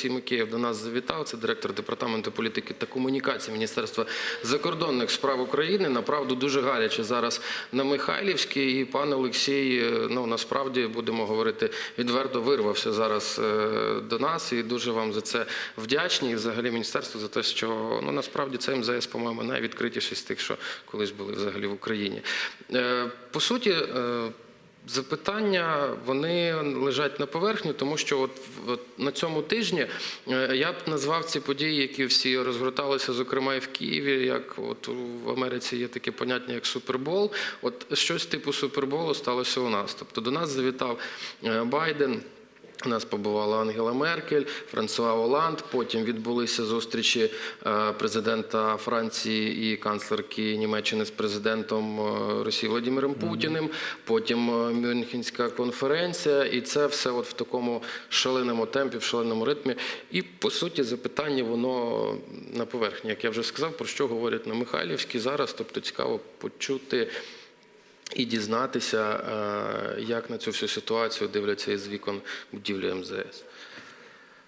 Олексій Микеєв до нас завітав. Це директор департаменту політики та комунікації Міністерства закордонних справ України. Направду дуже гаряче зараз на Михайлівській. І пан Олексій, е, ну насправді будемо говорити відверто, вирвався зараз е, до нас. І дуже вам за це вдячні. І взагалі міністерству за те, що ну насправді це МЗС, по-моєму, найвідкритіший з тих, що колись були взагалі в Україні. Е, По суті. Запитання вони лежать на поверхні, тому що от, от на цьому тижні е, я б назвав ці події, які всі розгорталися, зокрема і в Києві, як от в Америці є таке поняття, як супербол. От щось типу суперболу сталося у нас. Тобто до нас завітав е, Байден. У нас побувала Ангела Меркель, Франсуа Оланд. Потім відбулися зустрічі е, президента Франції і канцлерки Німеччини з президентом е, Росії Владимиром Путіним. Потім е, Мюнхенська конференція, і це все от в такому шаленому темпі, в шаленому ритмі. І по суті, запитання воно на поверхні, як я вже сказав, про що говорять на Михайлівській зараз. Тобто цікаво почути. І дізнатися, е, як на цю всю ситуацію дивляться із вікон будівлі МЗС.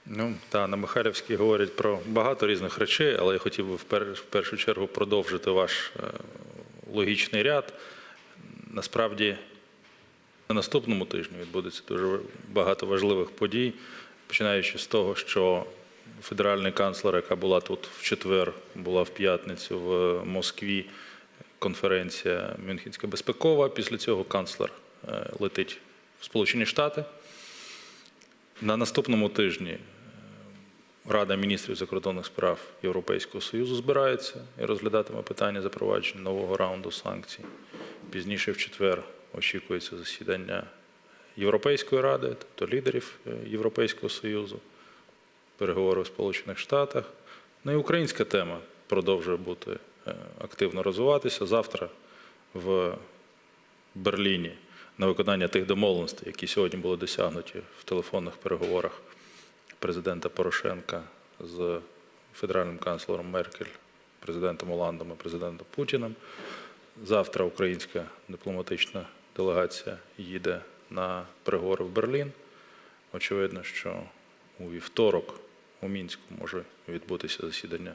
Ну та на Михайлівській говорять про багато різних речей, але я хотів би в, пер, в першу чергу продовжити ваш е, логічний ряд. Насправді, на наступному тижні відбудеться дуже багато важливих подій, починаючи з того, що федеральний канцлер, яка була тут в четвер, була в п'ятницю в Москві, конференція Мюнхенська безпекова. Після цього канцлер е, летить в Сполучені Штати. На наступному тижні е, Рада міністрів закордонних справ Європейського Союзу збирається і розглядатиме питання запровадження нового раунду санкцій. Пізніше в четвер очікується засідання Європейської ради, тобто лідерів е, Європейського Союзу, переговори в Сполучених Штатах. Ну і українська тема продовжує бути активно розвиватися. Завтра в Берліні на виконання тих домовленостей, які сьогодні були досягнуті в телефонних переговорах президента Порошенка з федеральним канцлером Меркель, президентом Оландом і президентом Путіним. Завтра українська дипломатична делегація їде на переговори в Берлін. Очевидно, що у вівторок у Мінську може відбутися засідання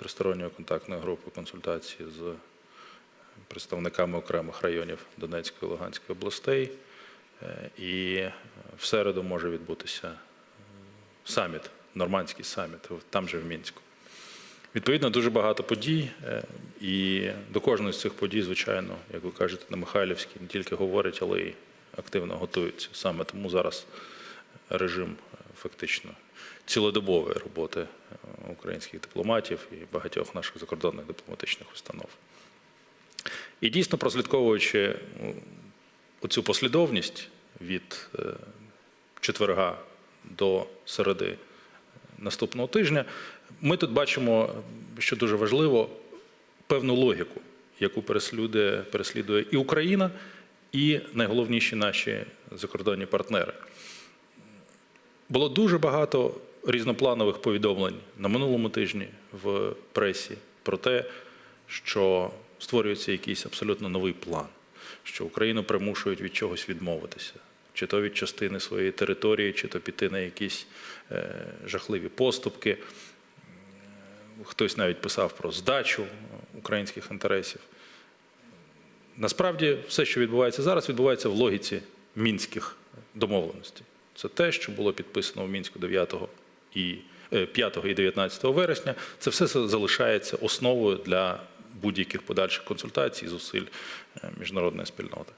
тристоронньої контактної групи консультації з представниками окремих районів Донецької і Луганської областей. Е, І в середу може відбутися саміт, нормандський саміт, там же в Мінську. Відповідно, дуже багато подій, е, і до кожної з цих подій, звичайно, як ви кажете, на Михайлівській не тільки говорять, але й активно готуються. Саме тому зараз режим е, фактично цілодобової роботи е, українських дипломатів і багатьох наших закордонних дипломатичних установ. І дійсно, прослідковуючи оцю послідовність від е, четверга до середи наступного тижня, ми тут бачимо, що дуже важливо, певну логіку, яку переслідує, переслідує і Україна, і найголовніші наші закордонні партнери. Було дуже багато різнопланових повідомлень на минулому тижні в пресі про те, що створюється якийсь абсолютно новий план, що Україну примушують від чогось відмовитися, чи то від частини своєї території, чи то піти на якісь е, жахливі поступки. Хтось навіть писав про здачу українських інтересів. Насправді, все, що відбувається зараз, відбувається в логіці мінських домовленостей. Це те, що було підписано в мінську 9 і е, 5 і 19 вересня. Це все залишається основою для будь-яких подальших консультацій зусиль е, міжнародної спільноти.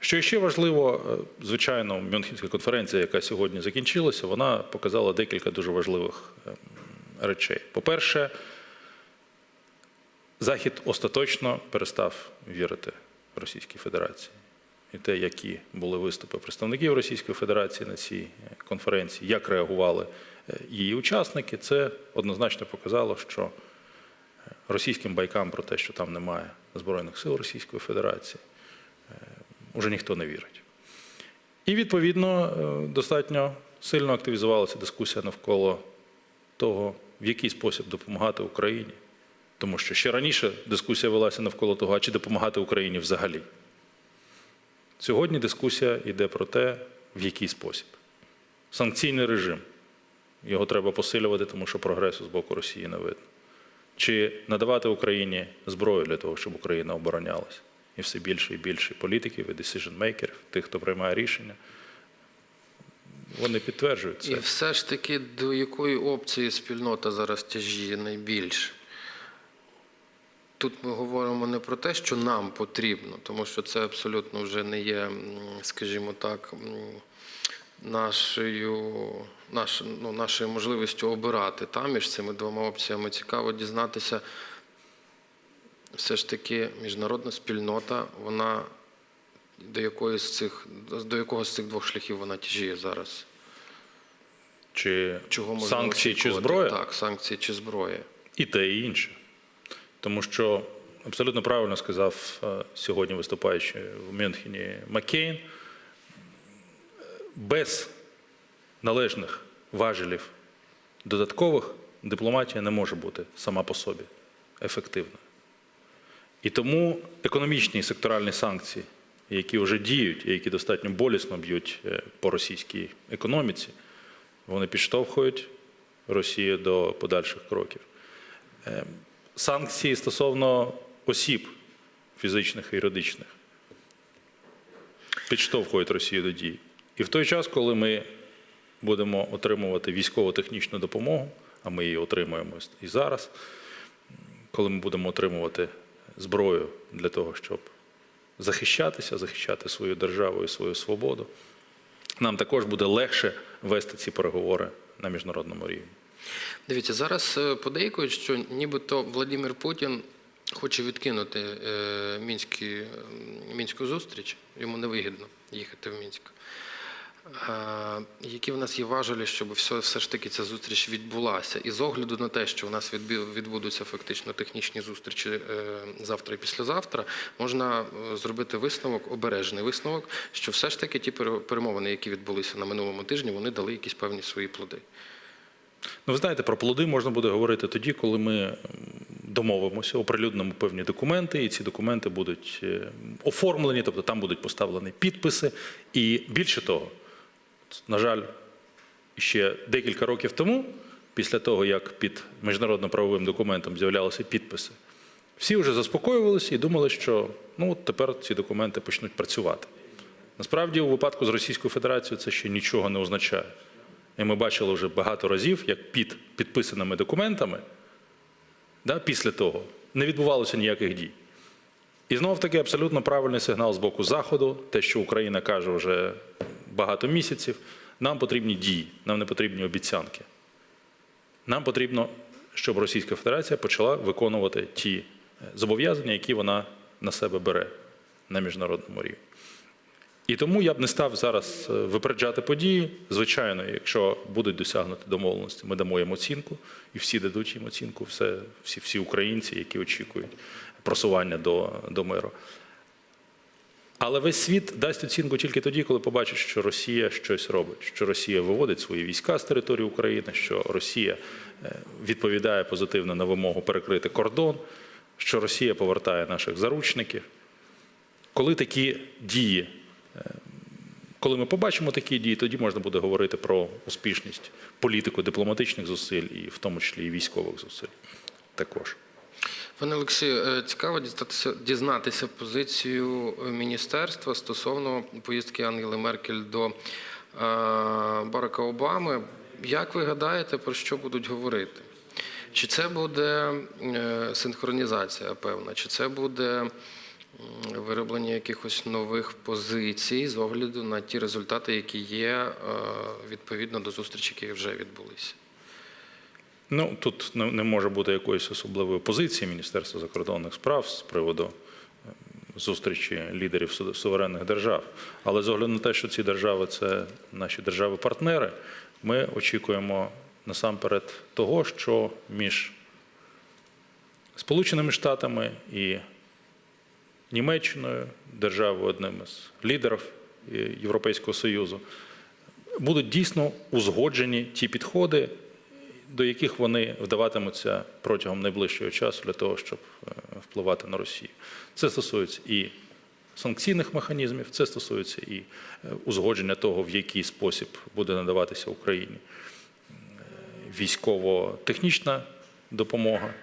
Що ще важливо, е, звичайно, Мюнхенська конференція, яка сьогодні закінчилася, вона показала декілька дуже важливих е, речей. По-перше, Захід остаточно перестав вірити Російській Федерації. І те, які були виступи представників Російської Федерації на цій е, конференції, як реагували е, її учасники, це однозначно показало, що е, російським байкам про те, що там немає Збройних сил Російської Федерації, уже ніхто не вірить. І відповідно достатньо сильно активізувалася дискусія навколо того, в який спосіб допомагати Україні. Тому що ще раніше дискусія велася навколо того, а чи допомагати Україні взагалі. Сьогодні дискусія йде про те, в який спосіб. Санкційний режим його треба посилювати, тому що прогресу з боку Росії не видно. Чи надавати Україні зброю для того, щоб Україна оборонялась? І все більше і більше політиків і decision-makers, тих, хто приймає рішення, вони підтверджують це. І все ж таки, до якої опції спільнота зараз тяжіє найбільше? Тут ми говоримо не про те, що нам потрібно, тому що це абсолютно вже не є, скажімо так, нашою, наш, ну, нашою можливістю обирати та, між цими двома опціями. Цікаво дізнатися, все ж таки міжнародна спільнота, вона до якої з цих, до якого з цих двох шляхів вона тяжіє зараз? Чи Чого можна санкції, чи зброя? Так, санкції чи зброя. І те, і інше. Тому що абсолютно правильно сказав е, сьогодні виступаючи в Мюнхені Маккейн, без належних важелів додаткових дипломатія не може бути сама по собі ефективною. І тому економічні і секторальні санкції, які вже діють і які достатньо болісно б'ють е, по російській економіці, вони підштовхують Росію до подальших кроків. Санкції стосовно осіб фізичних і юридичних підштовхують Росію до дій. І в той час, коли ми будемо отримувати військово-технічну допомогу, а ми її отримуємо і зараз, коли ми будемо отримувати зброю для того, щоб захищатися, захищати свою державу і свою свободу, нам також буде легше вести ці переговори на міжнародному рівні. Дивіться, зараз е, подейкують, що нібито Владимир Путін хоче відкинути е, мінські, мінську зустріч. Йому невигідно їхати в Мінськ. Е, Які в нас є важелі, щоб все, все ж таки ця зустріч відбулася? І з огляду на те, що у нас відбудуться фактично технічні зустрічі завтра і післязавтра, можна зробити висновок, обережний висновок, що все ж таки ті перемовини, які відбулися на минулому тижні, вони дали якісь певні свої плоди. Ну, ви знаєте, про плоди можна буде говорити тоді, коли ми домовимося, оприлюднимо певні документи, і ці документи будуть е, оформлені, тобто там будуть поставлені підписи. І більше того, на жаль, ще декілька років тому, після того, як під міжнародно-правовим документом з'являлися підписи, всі вже заспокоювалися і думали, що ну, от тепер ці документи почнуть працювати. Насправді, у випадку з Російською Федерацією це ще нічого не означає. І ми бачили вже багато разів, як під підписаними документами, да, після того не відбувалося ніяких дій. І знов таки абсолютно правильний сигнал з боку Заходу, те, що Україна каже вже багато місяців, нам потрібні дії, нам не потрібні обіцянки. Нам потрібно, щоб Російська Федерація почала виконувати ті е, зобов'язання, які вона на себе бере на міжнародному рівні. І тому я б не став зараз е, випереджати події. Звичайно, якщо будуть досягнути домовленості, ми дамо їм оцінку, і всі дадуть їм оцінку, все, всі, всі українці, які очікують просування до, до миру. Але весь світ дасть оцінку тільки тоді, коли побачить, що Росія щось робить, що Росія виводить свої війська з території України, що Росія е, відповідає позитивно на вимогу перекрити кордон, що Росія повертає наших заручників. Коли такі дії коли ми побачимо такі дії, тоді можна буде говорити про успішність політику дипломатичних зусиль, і в тому числі і військових зусиль також. Пане Олексію, е, цікаво дізнатися, дізнатися позицію міністерства стосовно поїздки Ангели Меркель до е, Барака Обами. Як ви гадаєте, про що будуть говорити? Чи це буде е, синхронізація певна, чи це буде вироблення якихось нових позицій з огляду на ті результати, які є е, відповідно до зустрічі, які вже відбулися? Ну тут не, може бути якоїсь особливої позиції Міністерства закордонних справ з приводу е, зустрічі лідерів суверенних держав. Але з огляду на те, що ці держави це наші держави-партнери, ми очікуємо насамперед того, що між Сполученими Штатами і Німеччиною, державою одним із лідерів е, Європейського Союзу, будуть дійсно узгоджені ті підходи, до яких вони вдаватимуться протягом найближчого часу для того, щоб е, впливати на Росію. Це стосується і санкційних механізмів, це стосується і е, узгодження того, в який спосіб буде надаватися Україні військово-технічна допомога.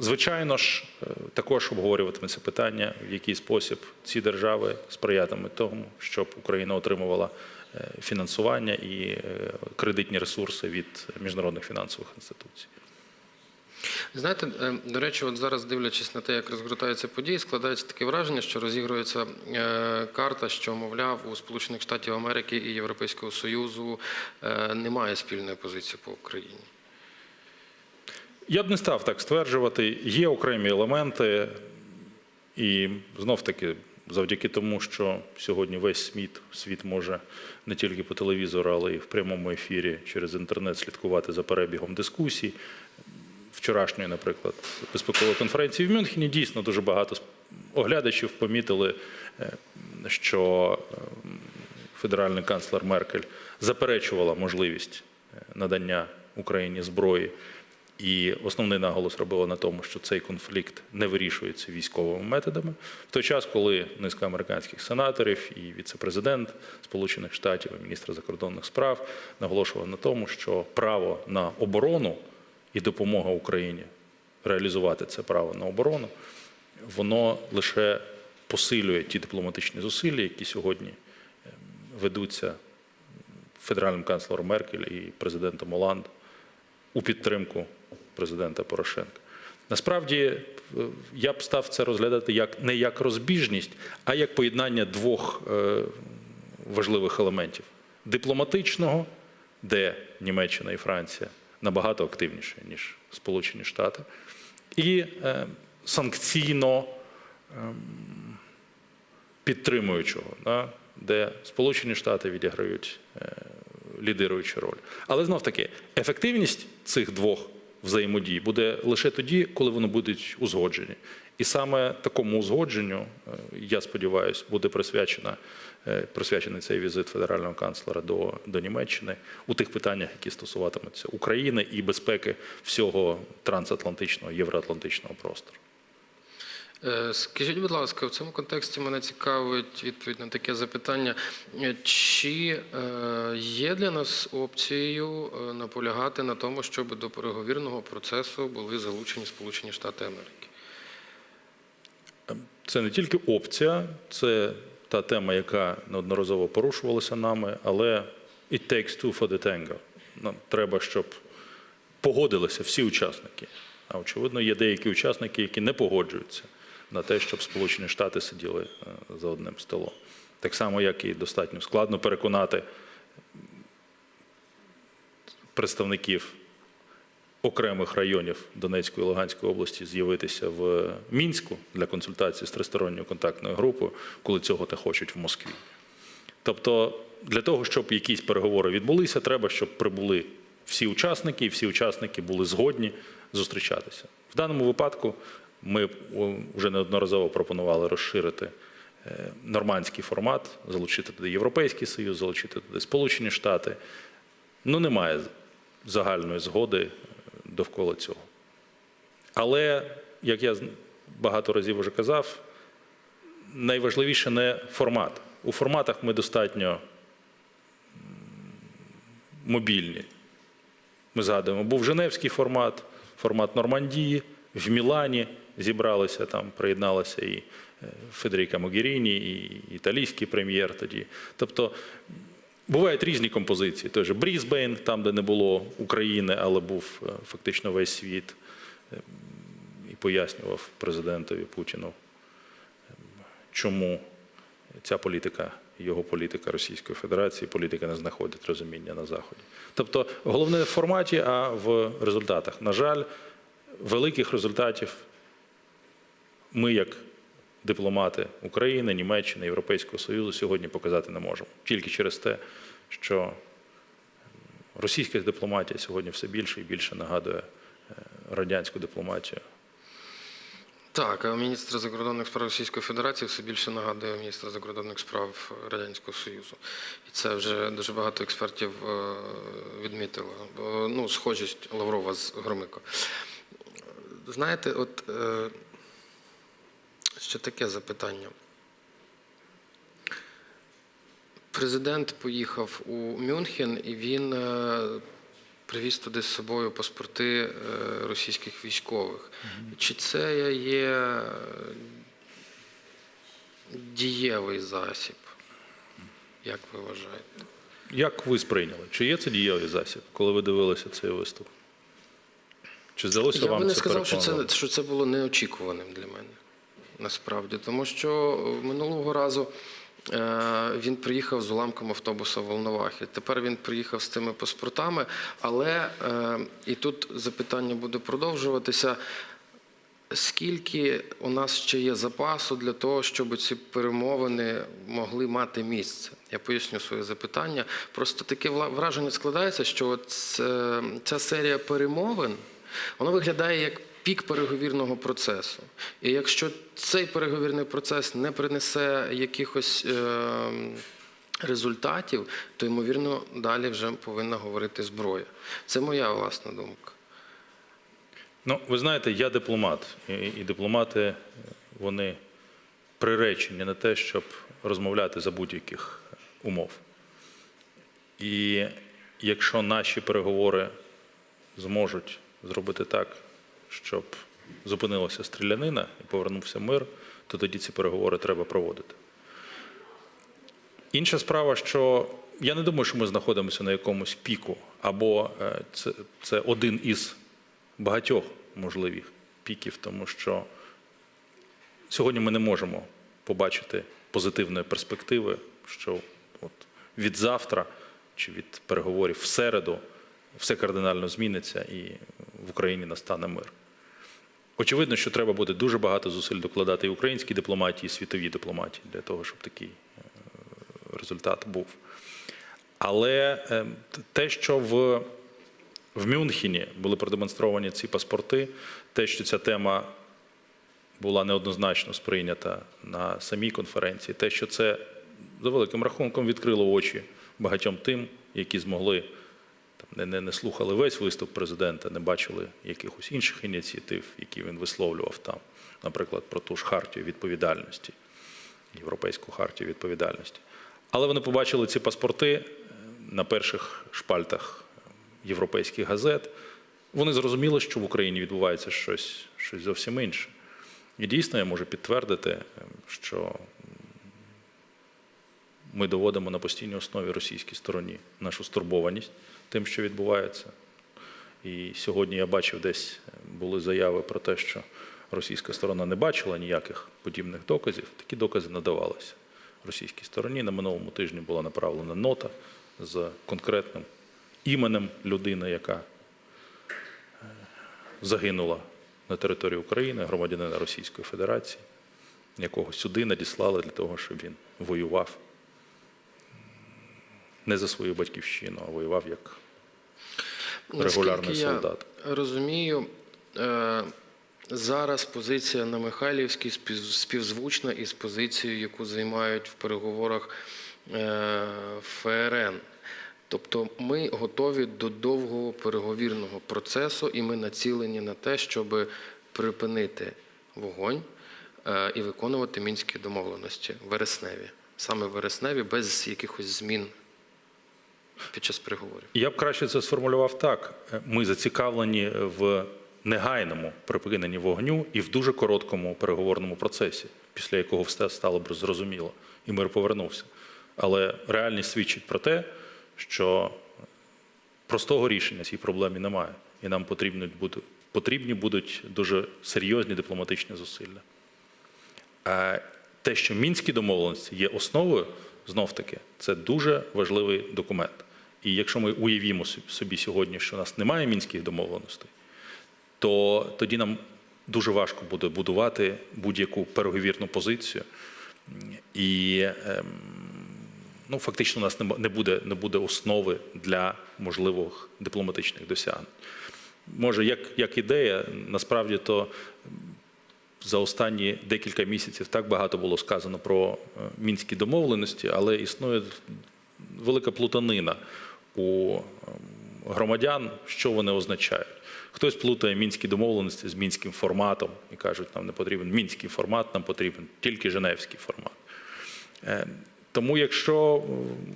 Звичайно ж, е, також обговорюватиметься питання, в який спосіб ці держави сприятимуть тому, щоб Україна отримувала е, фінансування і е, кредитні ресурси від міжнародних фінансових інституцій. Знаєте, до речі, от зараз дивлячись на те, як розгортаються події, складається таке враження, що розігрується карта, що, мовляв, у Сполучених Штатів Америки і Європейського Союзу немає спільної позиції по Україні. Я б не став так стверджувати. Є окремі елементи, і знов таки, завдяки тому, що сьогодні весь світ, світ може не тільки по телевізору, але й в прямому ефірі через інтернет слідкувати за перебігом дискусій. Вчорашньої, наприклад, безпекової конференції в Мюнхені дійсно дуже багато оглядачів помітили, е, що е, федеральний канцлер Меркель заперечувала можливість е, надання Україні зброї. І основний наголос робила на тому, що цей конфлікт не вирішується військовими методами. В той час, коли низка американських сенаторів і віце-президент Сполучених Штатів і міністр закордонних справ наголошував на тому, що право на оборону і допомога Україні реалізувати це право на оборону, воно лише посилює ті дипломатичні зусилля, які сьогодні ем, ведуться федеральним канцлером Меркель і президентом Оланд у підтримку президента Порошенка. Насправді е, я б став це розглядати як не як розбіжність, а як поєднання двох е, важливих елементів: дипломатичного, де Німеччина і Франція набагато активніші, ніж Сполучені Штати, і е, санкційно ем, підтримуючого, де Сполучені Штати відіграють лідируючу роль. Але знов таки, ефективність цих двох взаємодій буде лише тоді, коли вони будуть узгоджені. І саме такому узгодженню, е, я сподіваюся, буде присвячена, е, присвячений цей візит федерального канцлера до, до Німеччини у тих питаннях, які стосуватимуться України і безпеки всього трансатлантичного євроатлантичного простору. Е, Скажіть, будь ласка, в цьому контексті мене цікавить відповідь на таке запитання. Чи е, є для нас опцією е, наполягати на тому, щоб до переговірного процесу були залучені Сполучені Штати Америки? Це не тільки опція, це та тема, яка неодноразово порушувалася нами, але it takes two for the tango. Нам треба, щоб погодилися всі учасники. А очевидно, є деякі учасники, які не погоджуються на те, щоб Сполучені Штати сиділи е, за одним столом. Так само, як і достатньо складно переконати представників окремих районів Донецької і Луганської області з'явитися в Мінську для консультації з тристоронньою контактною групою, коли цього та хочуть в Москві. Тобто, для того, щоб якісь переговори відбулися, треба, щоб прибули всі учасники, і всі учасники були згодні зустрічатися. В даному випадку ми вже неодноразово пропонували розширити е, нормандський формат, залучити туди Європейський Союз, залучити туди Сполучені Штати. Ну, немає загальної згоди е, довкола цього. Але, як я багато разів вже казав, найважливіше не формат. У форматах ми достатньо мобільні. Ми згадуємо, був Женевський формат, формат Нормандії, в Мілані зібралися, там приєдналася і е, Федеріка Могеріні, і італійський прем'єр тоді. Тобто бувають різні композиції. Той же Брізбейн, там, де не було України, але був е, фактично весь світ, е, і пояснював президентові Путіну, чому ця політика, його політика Російської Федерації, політика не знаходить розуміння на Заході. Тобто головне не в форматі, а в результатах. На жаль, великих результатів ми, як дипломати України, Німеччини, Європейського Союзу, сьогодні показати не можемо. Тільки через те, що російська дипломатія сьогодні все більше і більше нагадує е, радянську дипломатію. Так, а міністр закордонних справ Російської Федерації все більше нагадує міністра закордонних справ Радянського Союзу. І це вже дуже багато експертів е, відмітило. Ну, схожість Лаврова з Громико. Знаєте, от е, ще таке запитання. Президент поїхав у Мюнхен, і він е, привіз туди з собою паспорти е, російських військових. Чи це є е, дієвий засіб? Як ви вважаєте? Як ви сприйняли? Чи є це дієвий засіб, коли ви дивилися цей виступ? Чи здалося Я вам би не це сказав, що це, що це було неочікуваним для мене. Насправді, тому що минулого разу е, він приїхав з уламком автобуса в Волновахі. Тепер він приїхав з цими паспортами. Але е, і тут запитання буде продовжуватися. Скільки у нас ще є запасу для того, щоб ці перемовини могли мати місце? Я поясню своє запитання. Просто таке враження складається, що ця серія перемовин вона виглядає як пік переговірного процесу. І якщо цей переговірний процес не принесе якихось е, результатів, то ймовірно далі вже повинна говорити зброя. Це моя власна думка. Ну, ви знаєте, я дипломат, і, дипломати е, вони приречені на те, щоб розмовляти за будь-яких умов. І якщо наші переговори зможуть зробити так, щоб зупинилася стрілянина і повернувся мир, то тоді ці переговори треба проводити. Інша справа, що я не думаю, що ми знаходимося на якомусь піку, або е, це, це один із багатьох можливих піків, тому що сьогодні ми не можемо побачити позитивної перспективи, що от від завтра чи від переговорів в середу все кардинально зміниться і в Україні настане мир. Очевидно, що треба буде дуже багато зусиль докладати і українській дипломатії, і світовій дипломатії для того, щоб такий е, результат був. Але е, те, що в, в Мюнхені були продемонстровані ці паспорти, те, що ця тема була неоднозначно сприйнята на самій конференції, те, що це за великим рахунком відкрило очі багатьом тим, які змогли не, не, не слухали весь виступ президента, не бачили якихось інших ініціатив, які він висловлював там, наприклад, про ту ж хартію відповідальності, європейську хартію відповідальності. Але вони побачили ці паспорти е, на перших шпальтах європейських газет. Вони зрозуміли, що в Україні відбувається щось, щось зовсім інше. І дійсно я можу підтвердити, е, що ми доводимо на постійній основі російській стороні нашу стурбованість тим, що відбувається. І сьогодні я бачив, десь були заяви про те, що російська сторона не бачила ніяких подібних доказів. Такі докази надавалися російській стороні. На минулому тижні була направлена нота з конкретним іменем людини, яка е, загинула на території України, громадянина Російської Федерації, якого сюди надіслали для того, щоб він воював не за свою батьківщину, а воював як регулярний Наскільки солдат. Я розумію, е, зараз позиція на Михайлівській співзвучна із позицією, яку займають в переговорах е, ФРН. Тобто ми готові до довгого переговірного процесу, і ми націлені на те, щоб припинити вогонь е, і виконувати мінські домовленості вересневі, саме вересневі, без якихось змін під час переговорів. Я б краще це сформулював так: ми зацікавлені в негайному припиненні вогню і в дуже короткому переговорному процесі, після якого все стало б зрозуміло, і мир повернувся. Але реальність свідчить про те, що простого рішення цій проблемі немає, і нам потрібні будуть, потрібні будуть дуже серйозні дипломатичні зусилля. А те, що мінські домовленості є основою, знов таки, це дуже важливий документ. І якщо ми уявімо собі сьогодні, що у нас немає мінських домовленостей, то тоді нам дуже важко буде будувати будь-яку переговірну позицію. І ем, ну, фактично у нас не буде, не буде основи для можливих дипломатичних досягнень. Може, як, як ідея, насправді то за останні декілька місяців так багато було сказано про е, мінські домовленості, але існує велика плутанина у ем, громадян, що вони означають. Хтось плутає мінські домовленості з мінським форматом і кажуть, нам не потрібен мінський формат, нам потрібен тільки Женевський формат. Е, Тому, якщо е,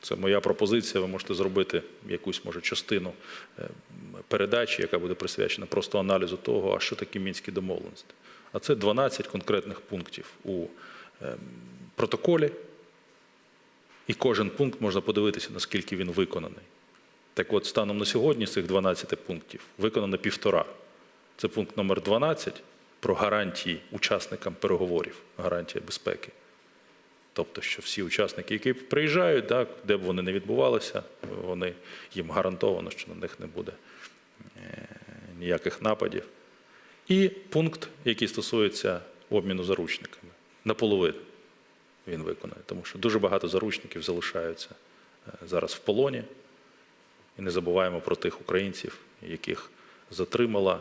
Це моя пропозиція. Ви можете зробити якусь може частину е, передачі, яка буде присвячена просто аналізу того, а що таке мінські домовленості. А це 12 конкретних пунктів у е, протоколі, і кожен пункт можна подивитися, наскільки він виконаний. Так от, станом на сьогодні з цих 12 пунктів виконано півтора. Це пункт номер 12 про гарантії учасникам переговорів, гарантія безпеки. Тобто, що всі учасники, які приїжджають, так, де б вони не відбувалися, вони, їм гарантовано, що на них не буде е, ніяких нападів. І пункт, який стосується обміну заручниками. Наполовину він виконає, тому що дуже багато заручників залишаються е, зараз в полоні. І не забуваємо про тих українців, яких затримала,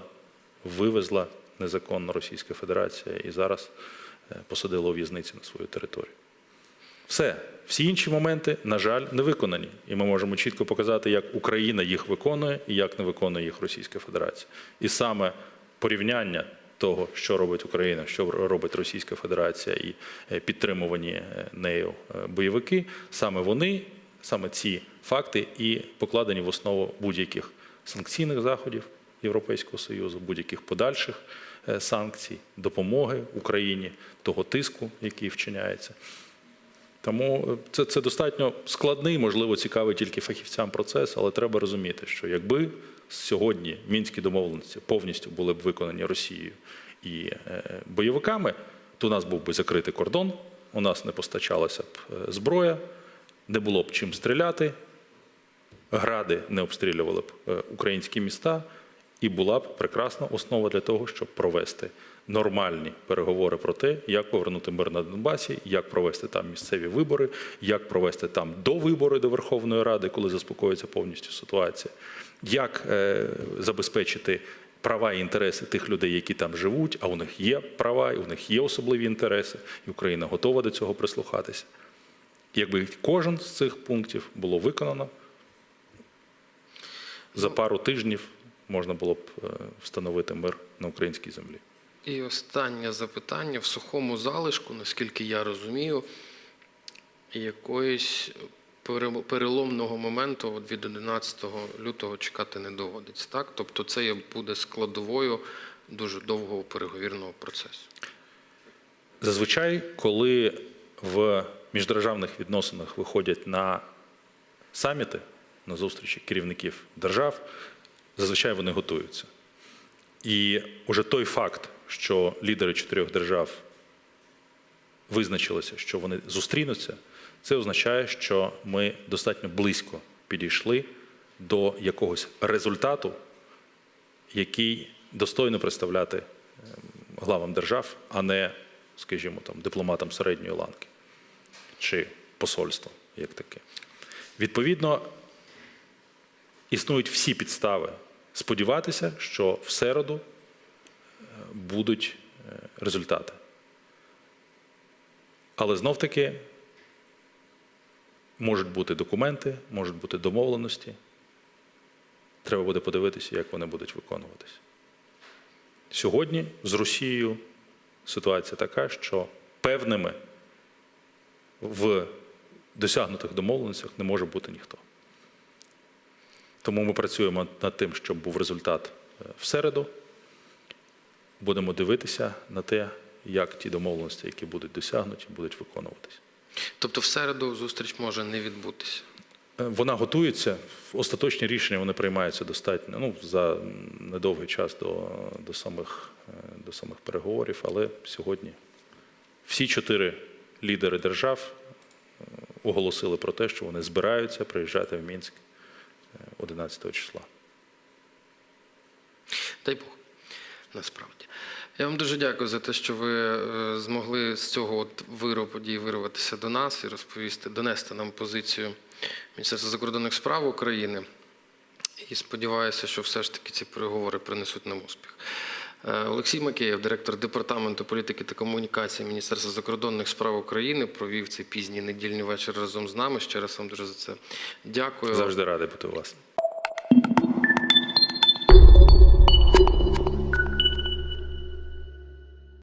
вивезла незаконно Російська Федерація і зараз е, посадила у в'язниці на свою територію. Все, всі інші моменти, на жаль, не виконані. І ми можемо чітко показати, як Україна їх виконує і як не виконує їх Російська Федерація. І саме порівняння того, що робить Україна, що робить Російська Федерація і е, підтримувані е, нею е, бойовики, саме вони, саме ці факти і покладені в основу будь-яких санкційних заходів Європейського Союзу, будь-яких подальших санкцій, допомоги Україні, того тиску, який вчиняється. Тому е, це, це достатньо складний, можливо, цікавий тільки фахівцям процес, але треба розуміти, що якби сьогодні мінські домовленості повністю були б виконані Росією і е, бойовиками, то у нас був би закритий кордон, у нас не постачалася б е, зброя, не було б чим стріляти, гради не обстрілювали б українські міста, і була б прекрасна основа для того, щоб провести нормальні переговори про те, як повернути мир на Донбасі, як провести там місцеві вибори, як провести там довибори до Верховної Ради, коли заспокоїться повністю ситуація, як е, забезпечити. Права і інтереси тих людей, які там живуть, а у них є права, і у них є особливі інтереси, і Україна готова до цього прислухатися. Якби кожен з цих пунктів було виконано, за пару тижнів можна було б е, встановити мир на українській землі. І останнє запитання в сухому залишку, наскільки я розумію, якоїсь переломного моменту від 11 лютого чекати не доводиться. Так? Тобто це буде складовою дуже довгого переговірного процесу. Зазвичай, коли в міждержавних відносинах виходять на саміти, на зустрічі керівників держав, зазвичай вони готуються. І уже той факт, що лідери чотирьох держав визначилися, що вони зустрінуться, це означає, що ми достатньо близько підійшли до якогось результату, який достойно представляти ем, главам держав, а не, скажімо, там, дипломатам середньої ланки чи посольством як таке. Відповідно, існують всі підстави сподіватися, що в середу е, будуть е, результати. Але знов-таки можуть бути документи, можуть бути домовленості. Треба буде подивитися, як вони будуть виконуватися. Сьогодні з Росією ситуація така, що певними в досягнутих домовленостях не може бути ніхто. Тому ми працюємо над тим, щоб був результат е, в середу. Будемо дивитися на те, як ті домовленості, які будуть досягнуті, будуть виконуватися. Тобто в середу зустріч може не відбутися. Е, Вона готується, остаточні рішення вони приймаються достатньо ну, за недовгий час до, до, самих, е, до самих переговорів, але сьогодні всі чотири лідери держав оголосили про те, що вони збираються приїжджати в Мінськ 11 числа. Дай Бог, насправді. Я вам дуже дякую за те, що ви е, змогли з цього от виру подій вирватися до нас і розповісти, донести нам позицію Міністерства закордонних справ України. І сподіваюся, що все ж таки ці переговори принесуть нам успіх. Е, Олексій Макеєв, директор департаменту політики та комунікації Міністерства закордонних справ України, провів цей пізній недільний вечір разом з нами. Ще раз вам дуже за це дякую. Завжди радий бути у вас.